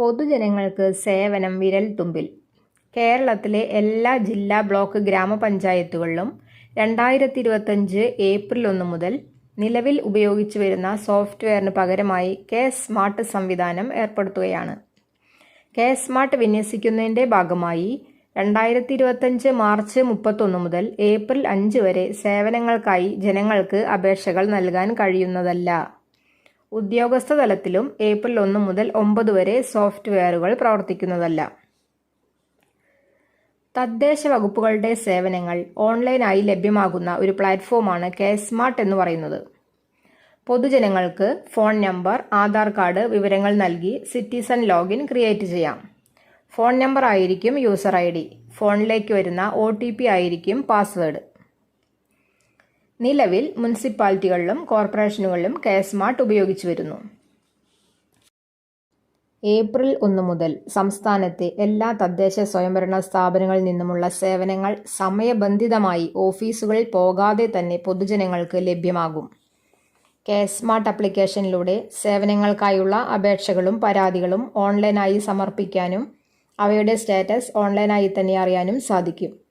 പൊതുജനങ്ങൾക്ക് സേവനം വിരൽ തുമ്പിൽ. കേരളത്തിലെ എല്ലാ ജില്ലാ ബ്ലോക്ക് ഗ്രാമപഞ്ചായത്തുകളിലും രണ്ടായിരത്തി ഇരുപത്തഞ്ച് ഏപ്രിൽ ഒന്ന് മുതൽ നിലവിൽ ഉപയോഗിച്ചു വരുന്ന സോഫ്റ്റ്വെയറിന് പകരമായി കെ സ്മാർട്ട് സംവിധാനം ഏർപ്പെടുത്തുകയാണ്. കെ സ്മാർട്ട് വിന്യസിക്കുന്നതിന്റെ ഭാഗമായി രണ്ടായിരത്തി ഇരുപത്തഞ്ച് മാർച്ച് മുപ്പത്തൊന്ന് മുതൽ ഏപ്രിൽ അഞ്ച് വരെ സേവനങ്ങൾക്കായി ജനങ്ങൾക്ക് അപേക്ഷകൾ നൽകാൻ കഴിയുന്നതല്ല. ഉദ്യോഗസ്ഥ തലത്തിലും ഏപ്രിൽ ഒന്ന് മുതൽ ഒമ്പത് വരെ സോഫ്റ്റ്വെയറുകൾ പ്രവർത്തിക്കുന്നതല്ല. തദ്ദേശ വകുപ്പുകളുടെ സേവനങ്ങൾ ഓൺലൈനായി ലഭ്യമാകുന്ന ഒരു പ്ലാറ്റ്ഫോമാണ് കെ സ്മാർട്ട് എന്ന് പറയുന്നത്. പൊതുജനങ്ങൾക്ക് ഫോൺ നമ്പർ ആധാർ കാർഡ് വിവരങ്ങൾ നൽകി സിറ്റിസൺ ലോഗിൻ ക്രിയേറ്റ് ചെയ്യാം. ഫോൺ നമ്പർ ആയിരിക്കും യൂസർ ഐ ഡി. ഫോണിലേക്ക് വരുന്ന ഒ ആയിരിക്കും പാസ്വേഡ്. നിലവിൽ മുനിസിപ്പാലിറ്റികളിലും കോർപ്പറേഷനുകളിലും കെ സ്മാർട്ട് ഉപയോഗിച്ചു വരുന്നു. ഏപ്രിൽ ഒന്ന് മുതൽ സംസ്ഥാനത്തെ എല്ലാ തദ്ദേശ സ്വയംഭരണ സ്ഥാപനങ്ങളിൽ നിന്നുമുള്ള സേവനങ്ങൾ സമയബന്ധിതമായി ഓഫീസുകളിൽ പോകാതെ തന്നെ പൊതുജനങ്ങൾക്ക് ലഭ്യമാകും. കെ സ്മാർട്ട് ആപ്ലിക്കേഷനിലൂടെ സേവനങ്ങൾക്കായുള്ള അപേക്ഷകളും പരാതികളും ഓൺലൈനായി സമർപ്പിക്കാനും അവയുടെ സ്റ്റാറ്റസ് ഓൺലൈനായി തന്നെ അറിയാനും സാധിക്കും.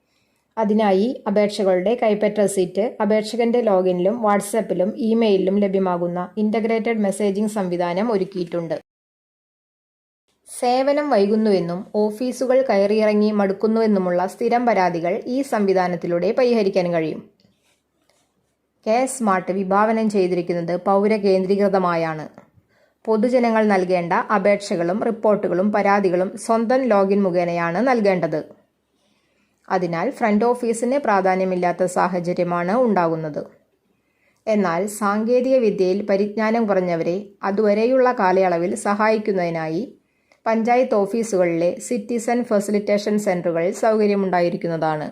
അതിനായി അപേക്ഷകളുടെ കൈപ്പറ്റ റെസീറ്റ് അപേക്ഷകന്റെ ലോഗിനിലും വാട്സാപ്പിലും ഇമെയിലിലും ലഭ്യമാകുന്ന ഇന്റഗ്രേറ്റഡ് മെസ്സേജിംഗ് സംവിധാനം ഒരുക്കിയിട്ടുണ്ട്. സേവനം വൈകുന്നുവെന്നും ഓഫീസുകൾ കയറിയിറങ്ങി മടുക്കുന്നുവെന്നുമുള്ള സ്ഥിരം പരാതികൾ ഈ സംവിധാനത്തിലൂടെ പരിഹരിക്കാൻ കഴിയും. കെ സ്മാർട്ട് വിഭാവനം ചെയ്തിരിക്കുന്നത് പൗരകേന്ദ്രീകൃതമായാണ് പൊതുജനങ്ങൾ നൽകേണ്ട അപേക്ഷകളും റിപ്പോർട്ടുകളും പരാതികളും സ്വന്തം ലോഗിൻ മുഖേനയാണ് നൽകേണ്ടത്. അതിനാൽ ഫ്രണ്ട് ഓഫീസിന് പ്രാധാന്യമില്ലാത്ത സാഹചര്യമാണ് ഉണ്ടാകുന്നത്. എന്നാൽ സാങ്കേതിക വിദ്യയിൽ പരിജ്ഞാനം കുറഞ്ഞവരെ അതുവരെയുള്ള കാലയളവിൽ സഹായിക്കുന്നതിനായി പഞ്ചായത്ത് ഓഫീസുകളിലെ സിറ്റിസൺ ഫെസിലിറ്റേഷൻ സെന്ററുകൾ സൗകര്യമുണ്ടായിരിക്കുന്നതാണ്.